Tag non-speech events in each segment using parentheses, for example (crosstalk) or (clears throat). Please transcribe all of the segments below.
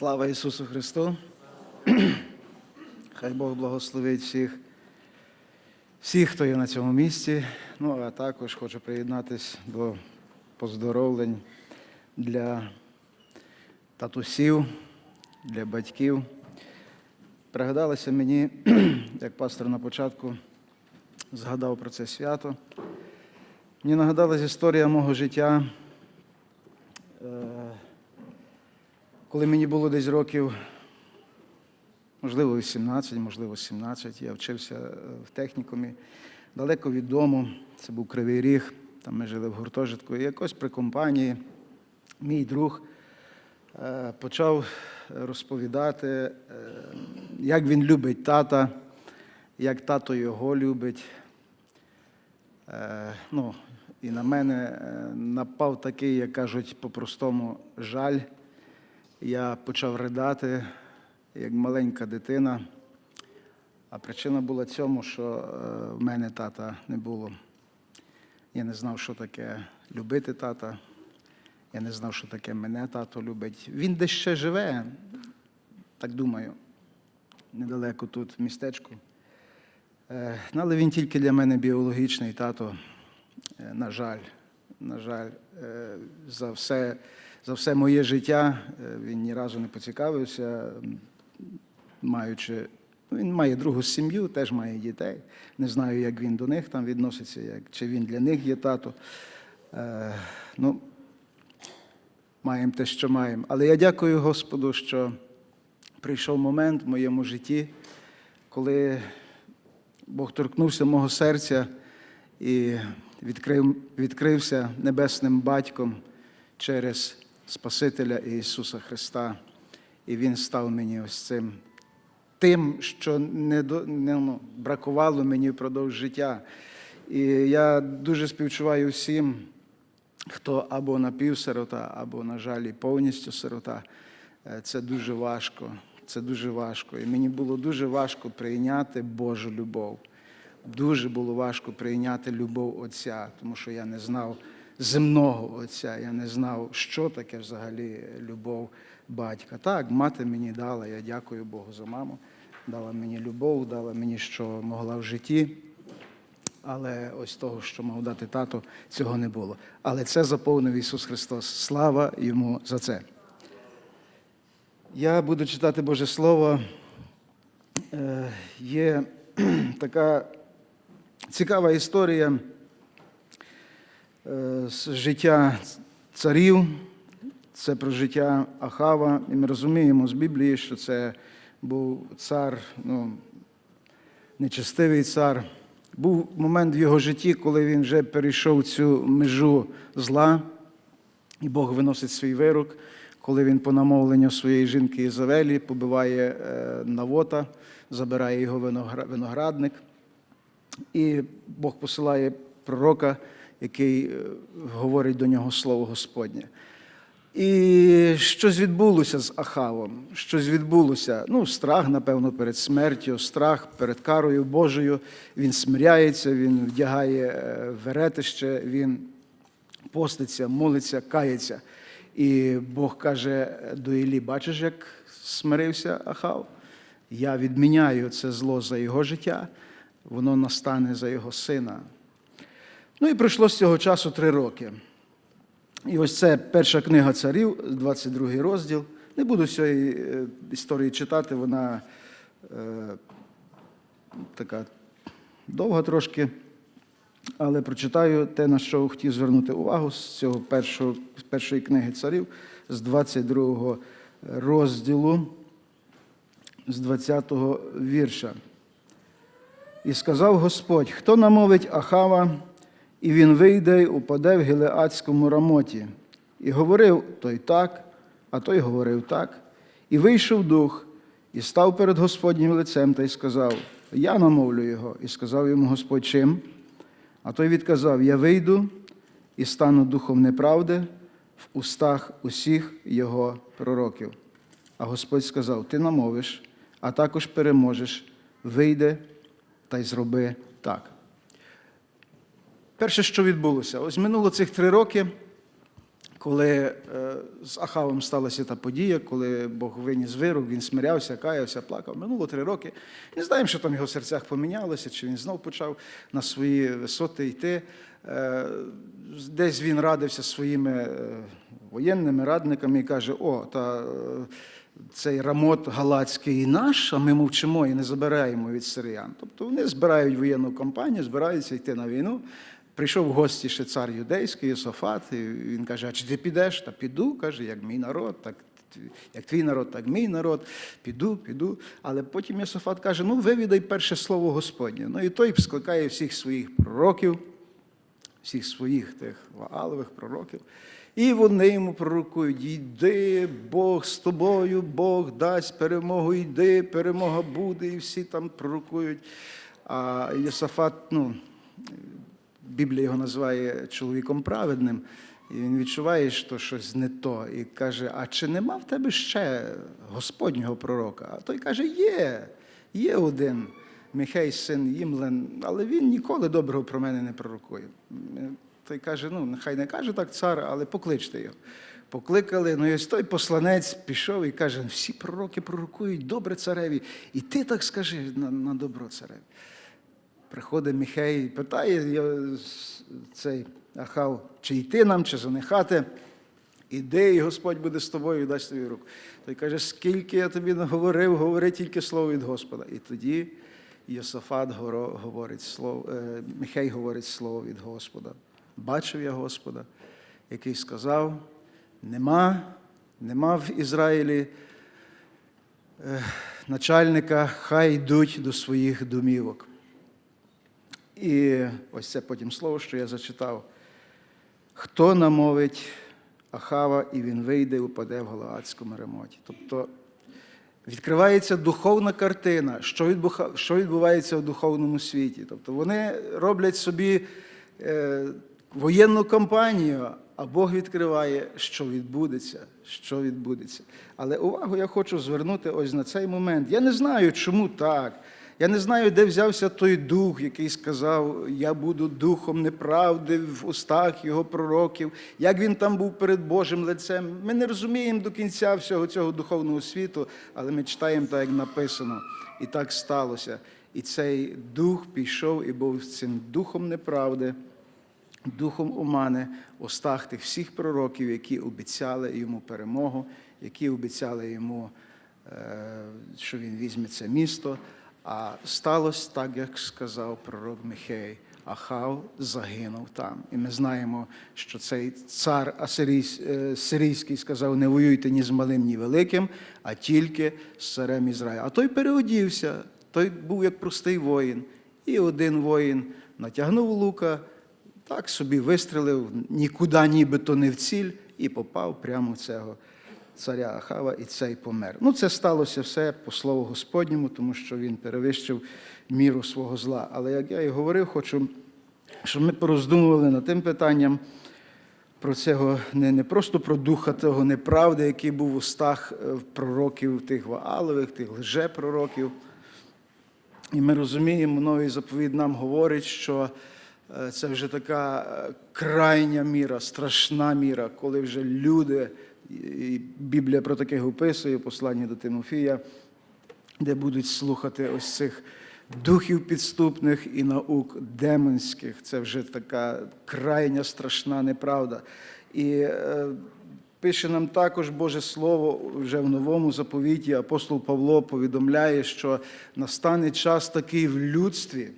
Слава Ісусу Христу! (clears throat) Хай Бог благословить всіх, всіх, хто є на цьому місці. Ну, а також хочу приєднатися до поздоровлень для татусів, для батьків. Пригадалося мені, (clears throat) як пастор на початку згадав про це свято. Мені нагадалась історія мого життя. Е, коли мені було десь років, можливо, 18, можливо, 17, я вчився е, в технікумі далеко від дому. Це був Кривий Ріг, там ми жили в гуртожитку. І якось при компанії мій друг е, почав розповідати, е, як він любить тата, як тато його любить. Ну, і на мене напав такий, як кажуть, по-простому жаль. Я почав ридати, як маленька дитина. А причина була цьому, що е, в мене тата не було. Я не знав, що таке любити тата. Я не знав, що таке мене тато любить. Він десь ще живе, так думаю, недалеко тут, в містечку. Е, ну, Але він тільки для мене біологічний тато. Е, На жаль, на жаль, за все, за все моє життя е, він ні разу не поцікавився, маючи. Він має другу сім'ю, теж має дітей. Не знаю, як він до них там відноситься, як, чи він для них є тато. Е, ну, маємо те, що маємо. Але я дякую Господу, що прийшов момент в моєму житті, коли Бог торкнувся мого серця і відкрив, відкрився небесним батьком через Спасителя Ісуса Христа. І Він став мені ось цим тим, що не, не ну, бракувало мені впродовж життя. І я дуже співчуваю всім, хто або напівсирота, або, на жаль, і повністю сирота. Е, Це дуже важко. Це дуже важко. І мені було дуже важко прийняти Божу любов. Дуже було важко прийняти любов Отця, тому що я не знав земного Отця, я не знав, що таке взагалі любов батька. Так, мати мені дала, я дякую Богу за маму. Дала мені любов, дала мені, що могла в житті. Але ось того, що мав дати тато, цього не було. Але це заповнив Ісус Христос. Слава йому за це. Я буду читати Боже Слово. Е, Є (clears throat) така цікава історія з життя царів. Це про життя Ахава. І ми розуміємо з Біблії, що це був цар, ну, нечестивий цар. Був момент в його житті, коли він вже перейшов цю межу зла, і Бог виносить свій вирок, коли він по намовленню своєї жінки Ізавелі побиває е, Навота, забирає його виноградник. І Бог посилає пророка, який е, говорить до нього слово Господнє. І щось відбулося з Ахавом, щось відбулося. Ну, страх, напевно, перед смертю, страх перед карою Божою. Він смиряється, він вдягає е, веретище, він поститься, молиться, кається. І Бог каже до Іллі, бачиш, як смирився Ахав? Я відміняю це зло за його життя, воно настане за його сина. Ну і пройшло з цього часу три роки. І ось це перша книга царів, 22 розділ. Не буду цієї е, історії читати, вона е, така довга трошки. Але прочитаю те, на що хотів звернути увагу з цього першого, з першої книги царів, з 22 розділу, з 20 вірша. І сказав Господь: хто намовить Ахава, і він вийде й упаде в Гілеадському рамоті. І говорив той так, а той говорив так. І вийшов дух, і став перед Господнім лицем та й сказав: Я намовлю його. І сказав йому Господь чим? А той відказав: Я вийду і стану духом неправди в устах усіх його пророків. А Господь сказав: Ти намовиш, а також переможеш, вийде та й зроби так. Перше, що відбулося, ось минуло цих три роки. коли е, з Ахавом сталася та подія, коли Бог виніс вирок, він смирявся, каявся, плакав. Минуло три роки. Не знаємо, що там в його серцях помінялося, чи він знов почав на свої висоти йти. Е, Десь він радився своїми е, воєнними радниками і каже: О, та цей рамот галацький наш, а ми мовчимо і не забираємо від сиріян. Тобто вони збирають воєнну кампанію, збираються йти на війну. Прийшов в гості ще цар юдейський, Йосафат, і він каже: А чи ти підеш? Та піду, каже, як мій народ, так як твій народ, так мій народ, піду, піду. Але потім Йосафат каже: ну, вивідай перше слово Господнє. Ну і той скликає всіх своїх пророків, всіх своїх тих ваалових пророків. І вони йому пророкують: йди, Бог з тобою, Бог дасть перемогу, йди, перемога буде, і всі там пророкують. А Йосафат, ну, Біблія його називає чоловіком праведним, і він відчуває, що щось не то. І каже: А чи нема в тебе ще Господнього пророка? А той каже: Є, є один. Михей, син Їмлен, але він ніколи доброго про мене не пророкує. Той каже: ну, нехай не каже так цар, але покличте його. Покликали, ну і ось той посланець пішов і каже: всі пророки пророкують добре цареві, і ти так скажи на, на добро цареві. Приходить Міхей і питає цей Ахав, чи йти нам, чи занихати. Іди, і Господь буде з тобою і дасть тобі руку. Той каже, скільки я тобі наговорив, говори тільки слово від Господа. І тоді Йосафат говорить слово, е, Міхей говорить слово від Господа. Бачив я Господа, який сказав: нема, нема в Ізраїлі е, начальника, хай йдуть до своїх домівок. І ось це потім слово, що я зачитав. Хто намовить Ахава, і він вийде і упаде в Галаадському ремоті. Тобто відкривається духовна картина, що відбувається в духовному світі. Тобто вони роблять собі е, воєнну кампанію, а Бог відкриває, що відбудеться, що відбудеться. Але увагу я хочу звернути ось на цей момент. Я не знаю, чому так. Я не знаю, де взявся той дух, який сказав, я буду духом неправди в устах його пророків, як він там був перед Божим лицем. Ми не розуміємо до кінця всього цього духовного світу, але ми читаємо так, як написано. І так сталося. І цей дух пішов і був цим духом неправди, духом омани устах тих всіх пророків, які обіцяли йому перемогу, які обіцяли йому, е, що він візьме це місто. А сталося так, як сказав пророк Михей. Ахав загинув там. І ми знаємо, що цей цар асирійсь- е, сирійський сказав: не воюйте ні з малим, ні великим, а тільки з царем Ізраїля. А той переодівся, той був як простий воїн. І один воїн натягнув лука, так собі вистрелив, нікуди нібито не в ціль, і попав прямо в цього царя Ахава, і цей помер. Ну, це сталося все по слову Господньому, тому що він перевищив міру свого зла. Але як я і говорив, хочу, щоб ми пороздумували над тим питанням про цього, не, не просто про духа того неправди, який був в устах е, пророків тих Ваалових, тих лжепророків. І ми розуміємо, новий заповідь нам говорить, що е, це вже така е, крайня міра, страшна міра, коли вже люди, і Біблія про таке описує, послання до Тимофія, де будуть слухати ось цих духів підступних і наук демонських. Це вже така крайня страшна неправда. І е, пише нам також Боже Слово вже в новому заповіті. Апостол Павло повідомляє, що настане час такий в людстві,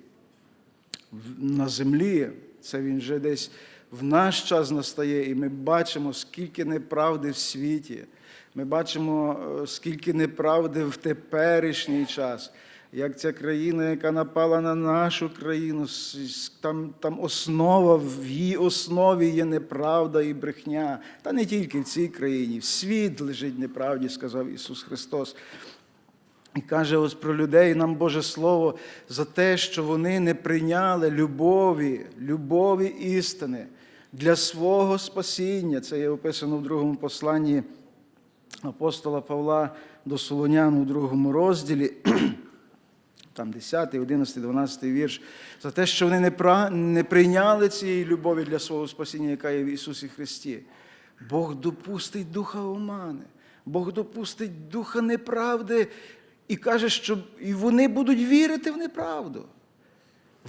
на землі. Це він вже десь в наш час настає, і ми бачимо, скільки неправди в світі. Ми бачимо, е, скільки неправди в теперішній час. Як ця країна, яка напала на нашу країну, там, там основа, в її основі є неправда і брехня. Та не тільки в цій країні, в світ лежить неправді, сказав Ісус Христос. І каже ось про людей нам Боже Слово за те, що вони не прийняли любові, любові істини для свого спасіння. Це є описано в другому посланні апостола Павла до Солонян у другому розділі. (clears throat) Там 10, 11, 12 вірш, за те, що вони не, прийняли цієї любові для свого спасіння, яка є в Ісусі Христі. Бог допустить духа омани, Бог допустить духа неправди і каже, що і вони будуть вірити в неправду.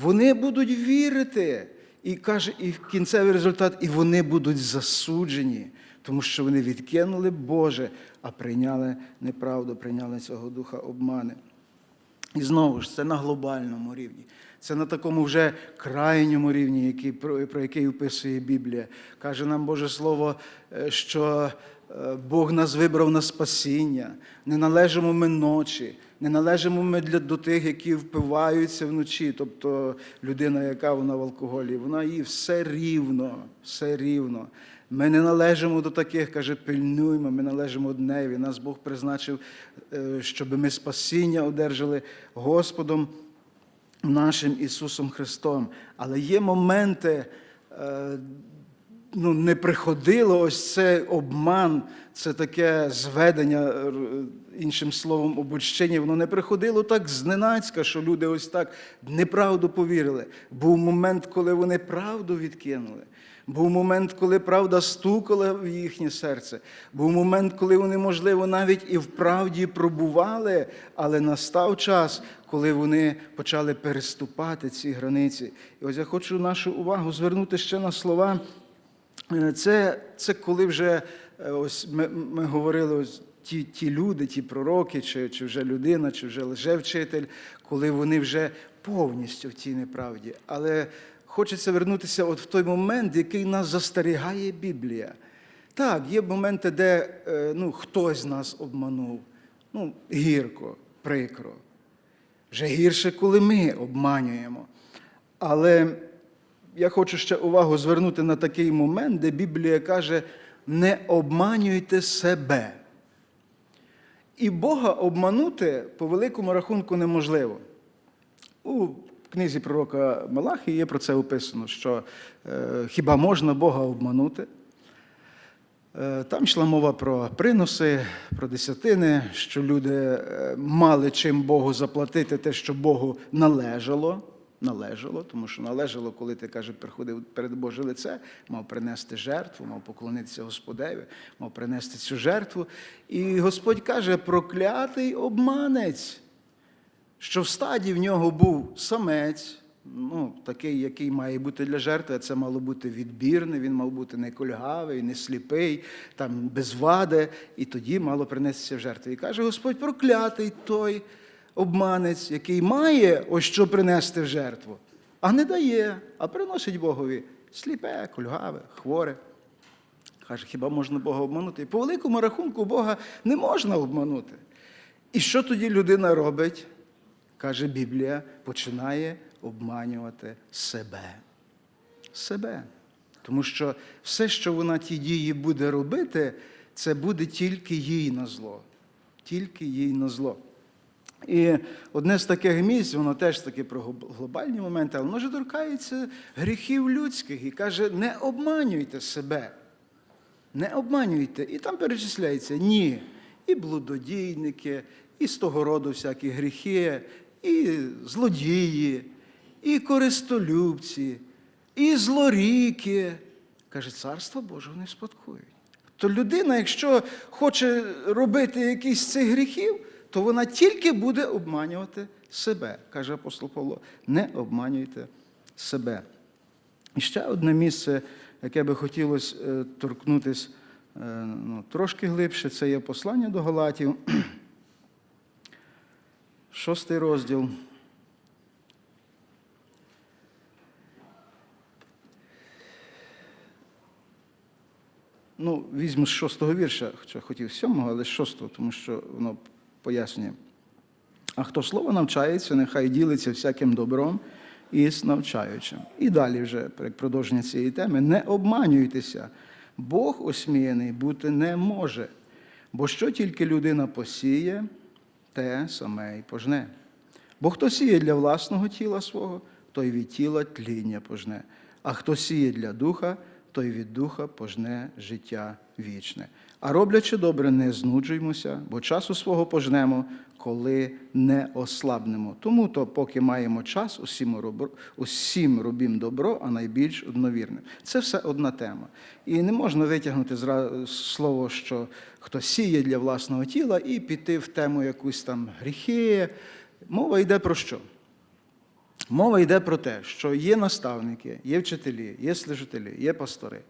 Вони будуть вірити. І каже, і кінцевий результат, і вони будуть засуджені, тому що вони відкинули Боже, а прийняли неправду, прийняли цього духа обмани. І знову ж це на глобальному рівні. Це на такому вже крайньому рівні, який, про, про який описує Біблія. Каже нам Боже Слово, е, що е, Бог нас вибрав на спасіння. Не належимо ми ночі, не належимо ми до тих, які впиваються вночі. Тобто людина, яка вона в алкоголі, вона їй все рівно, все рівно. Ми не належимо до таких, каже, пильнуймо, ми належимо одневі. Нас Бог призначив, е, щоб ми спасіння одержали Господом нашим Ісусом Христом. Але є моменти, е, ну, не приходило ось це обман, це таке зведення, іншим словом, обольщення, воно не приходило так зненацька, що люди ось так неправду повірили. Був момент, коли вони правду відкинули. Був момент, коли правда стукала в їхнє серце. Був момент, коли вони, можливо, навіть і в правді пробували, але настав час, коли вони почали переступати ці границі. І ось я хочу нашу увагу звернути ще на слова. Е, Це, це коли вже е, ось ми, ми говорили, ось ті, ті люди, ті пророки, чи, чи вже людина, чи вже лжевчитель, коли вони вже повністю в тій неправді. Але хочеться вернутися от в той момент, який нас застерігає Біблія. Так, є моменти, де е, ну, хтось нас обманув. Ну, гірко, прикро. Вже гірше, коли ми обманюємо. Але я хочу ще увагу звернути на такий момент, де Біблія каже: не обманюйте себе. І Бога обманути по великому рахунку неможливо. У книзі пророка Малахі є про це описано, що е, хіба можна Бога обманути? Е, Там йшла мова про приноси, про десятини, що люди е, мали чим Богу заплатити те, що Богу належало. Належало, тому що належало, коли ти каже, приходив перед Боже лице, мав принести жертву, мав поклонитися Господеві, мав принести цю жертву. І Господь каже: проклятий обманець, що в стаді в нього був самець, ну, такий, який має бути для жертви, це мало бути відбірний, він мав бути не кольгавий, не сліпий, там без вади, і тоді мало принестися в жертву. І каже Господь, проклятий той обманець, який має ось що принести в жертву, а не дає, а приносить Богові сліпе, кульгаве, хворе. Каже, хіба можна Бога обманути? І по великому рахунку Бога не можна обманути. І що тоді людина робить? Каже Біблія, починає обманювати себе. Себе. Тому що все, що вона ті дії буде робити, це буде тільки їй на зло. Тільки їй на зло. І одне з таких місць, воно теж таки про глобальні моменти, але воно ж торкається гріхів людських і каже: не обманюйте себе. Не обманюйте. І там перечисляється ні. І блудодійники, і з того роду всякі гріхи, і злодії, і користолюбці, і злоріки. Каже, царство Божого не спадкують. То людина, якщо хоче робити якісь з цих гріхів, то вона тільки буде обманювати себе, каже апостол Павло. Не обманюйте себе. І ще одне місце, яке би хотілося е, торкнутися е, ну, трошки глибше, це є послання до Галатів, (clears throat) шостий розділ. Ну, візьму з шостого вірша, хоча хотів сьомого, але з шостого, тому що воно пояснює. А хто слово навчається, нехай ділиться всяким добром із навчаючим. І далі, вже як продовження цієї теми, не обманюйтеся. Бог осміяний бути не може. Бо що тільки людина посіє, те саме й пожне. Бо хто сіє для власного тіла свого, той від тіла тління пожне. А хто сіє для духа, той від духа пожне життя вічне. А роблячи добре, не знуджуймося, бо часу свого пожнемо, коли не ослабнемо. Тому то, поки маємо час, усім, роб- усім робім добро, а найбільш одновірним. Це все одна тема. І не можна витягнути слово, що хто сіє для власного тіла, і піти в тему якусь там гріхи. Мова йде про що? Мова йде про те, що є наставники, є вчителі, є служителі, є пастори.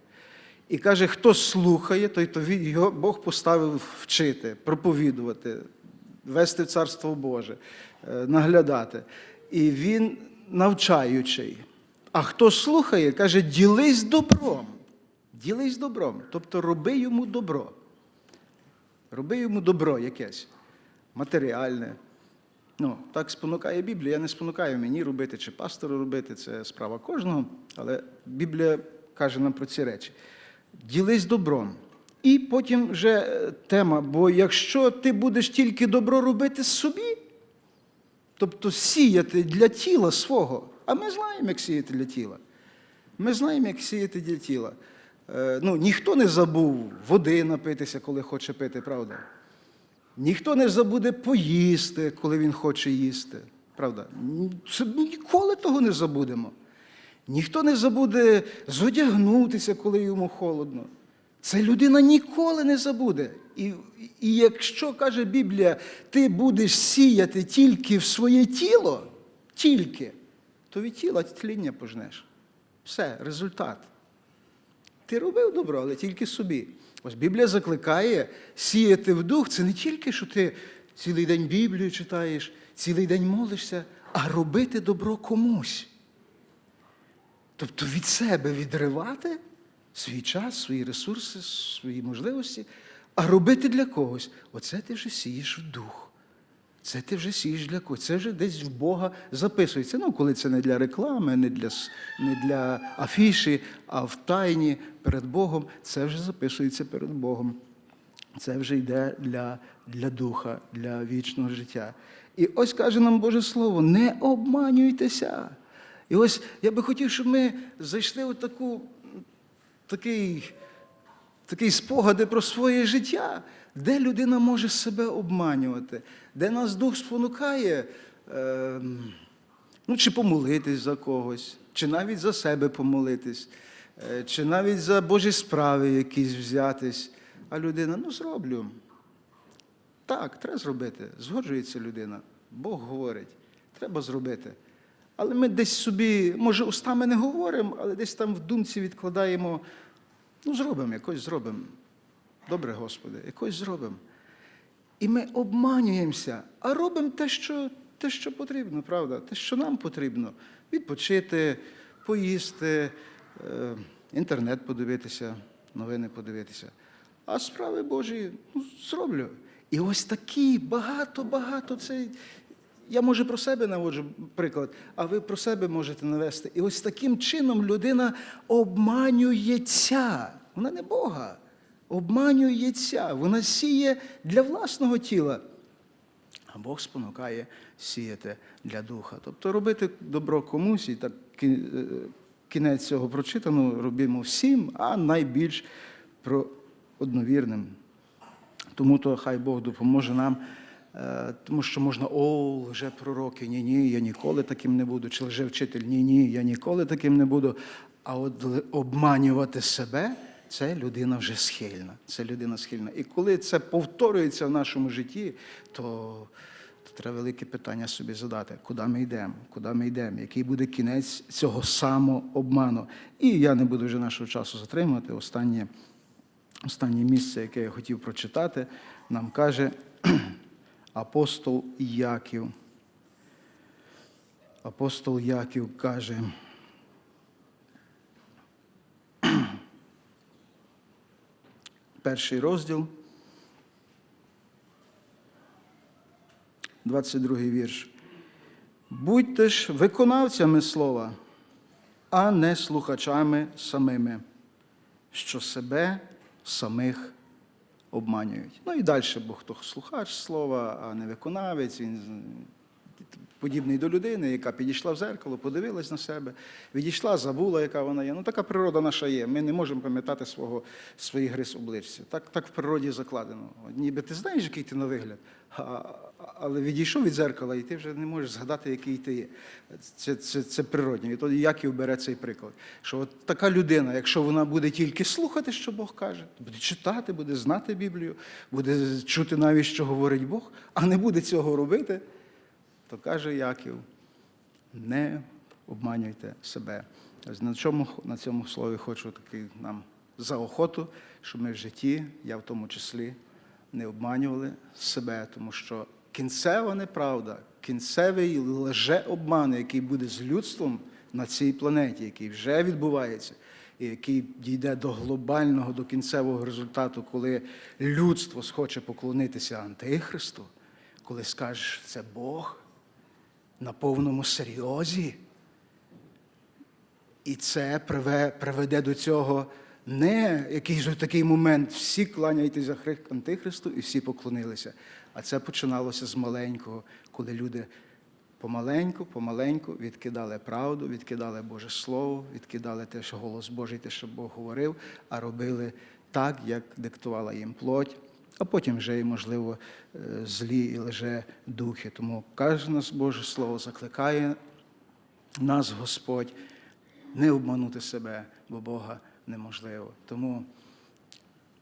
І каже, хто слухає, той то його Бог поставив вчити, проповідувати, вести в Царство Боже, е, наглядати. І він навчаючий. А хто слухає, каже, ділись добром. Ділись добром. Тобто роби йому добро. Роби йому добро якесь, матеріальне. Ну, так спонукає Біблія. Я не спонукаю мені робити чи пастору робити, це справа кожного. Але Біблія каже нам про ці речі. Ділись добром. І потім вже е, тема, бо якщо ти будеш тільки добро робити собі, тобто сіяти для тіла свого, а ми знаємо, як сіяти для тіла. Ми знаємо, як сіяти для тіла. Е, Ну, ніхто не забув води напитися, коли хоче пити, правда? Ніхто не забуде поїсти, коли він хоче їсти. Правда? Ніколи того не забудемо. Ніхто не забуде зодягнутися, коли йому холодно. Це людина ніколи не забуде. І, і якщо, каже Біблія, ти будеш сіяти тільки в своє тіло, тільки, то від тіла тління пожнеш. Все, результат. Ти робив добро, але тільки собі. Ось Біблія закликає сіяти в дух. Це не тільки, що ти цілий день Біблію читаєш, цілий день молишся, а робити добро комусь. Тобто від себе відривати свій час, свої ресурси, свої можливості, а робити для когось. Оце ти вже сієш в дух. Це ти вже сієш для когось. Це вже десь в Бога записується. Ну, коли це не для реклами, не для, не для афіші, а в тайні перед Богом, це вже записується перед Богом. Це вже йде для, для духа, для вічного життя. І ось каже нам Боже Слово: не обманюйтеся. І ось я би хотів, щоб ми зайшли в таку, такий, такий спогади про своє життя, де людина може себе обманювати, де нас дух спонукає. Е, Ну, чи помолитись за когось, чи навіть за себе помолитись, е, чи навіть за Божі справи якісь взятись. А людина, ну зроблю. Так, треба зробити. Згоджується людина. Бог говорить, треба зробити. Але ми десь собі, може, устами не говоримо, але десь там в думці відкладаємо, ну, зробимо, якось зробимо. Добре, Господи, якось зробимо. І ми обманюємося, а робимо те, що, те, що потрібно, правда? Те, що нам потрібно. Відпочити, поїсти, е, інтернет подивитися, новини подивитися. А справи Божі ну, зроблю. І ось такі багато-багато це. Я може про себе наводжу приклад, а ви про себе можете навести. І ось таким чином людина обманюється. Вона не Бога, обманюється. Вона сіє для власного тіла. А Бог спонукає сіяти для духа. Тобто робити добро комусь, і так е, кінець цього прочитано робимо всім, а найбільш про одновірним. Тому то хай Бог допоможе нам, тому що можна, о, лже пророки, ні, ні, я ніколи таким не буду, чи лже вчитель, ні, ні, я ніколи таким не буду. А от обманювати себе це людина вже схильна. Це людина схильна. І коли це повторюється в нашому житті, то, то треба велике питання собі задати, куди ми йдемо, куди ми йдемо, який буде кінець цього самообману. І я не буду вже нашого часу затримувати. Останнє Останнє місце, яке я хотів прочитати, нам каже апостол Яків. Апостол Яків каже. Перший розділ, 22 вірш. Будьте ж виконавцями слова, а не слухачами самими що себе самих обманюють. Ну і далі, бо хто слухач слова, а не виконавець, він подібний до людини, яка підійшла в зеркало, подивилась на себе, відійшла, забула, яка вона є. Ну така природа наша є. Ми не можемо пам'ятати свого, своїх рис обличчя. Так, так в природі закладено. Ніби ти знаєш, який ти на вигляд, а, але відійшов від зеркала, і ти вже не можеш згадати, який ти є. Це, це, це природньо. І тоді Яків бере цей приклад. Що от така людина, якщо вона буде тільки слухати, що Бог каже, буде читати, буде знати Біблію, буде чути навіть, що говорить Бог, а не буде цього робити, то каже Яків, не обманюйте себе. На чому на цьому слові хочу такий нам заохоту, щоб ми в житті, я в тому числі, не обманювали себе, тому що кінцева неправда, кінцевий лже-обман, який буде з людством на цій планеті, який вже відбувається, і який дійде до глобального, до кінцевого результату, коли людство схоче поклонитися Антихристу, коли скажеш, що це Бог на повному серйозі. І це приведе до цього не якийсь такий момент, всі кланяйтесь за Антихристу і всі поклонилися. А це починалося з маленького, коли люди помаленьку, помаленьку відкидали правду, відкидали Боже Слово, відкидали те, що голос Божий, те, що Бог говорив, а робили так, як диктувала їм плоть. А потім вже і, можливо, е, злі і лже духи. Тому каже нас Боже Слово, закликає нас Господь не обманути себе, бо Бога неможливо. Тому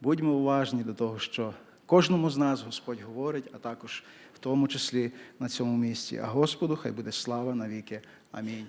будьмо уважні до того, що кожному з нас Господь говорить, а також в тому числі на цьому місці. А Господу хай буде слава навіки. Амінь.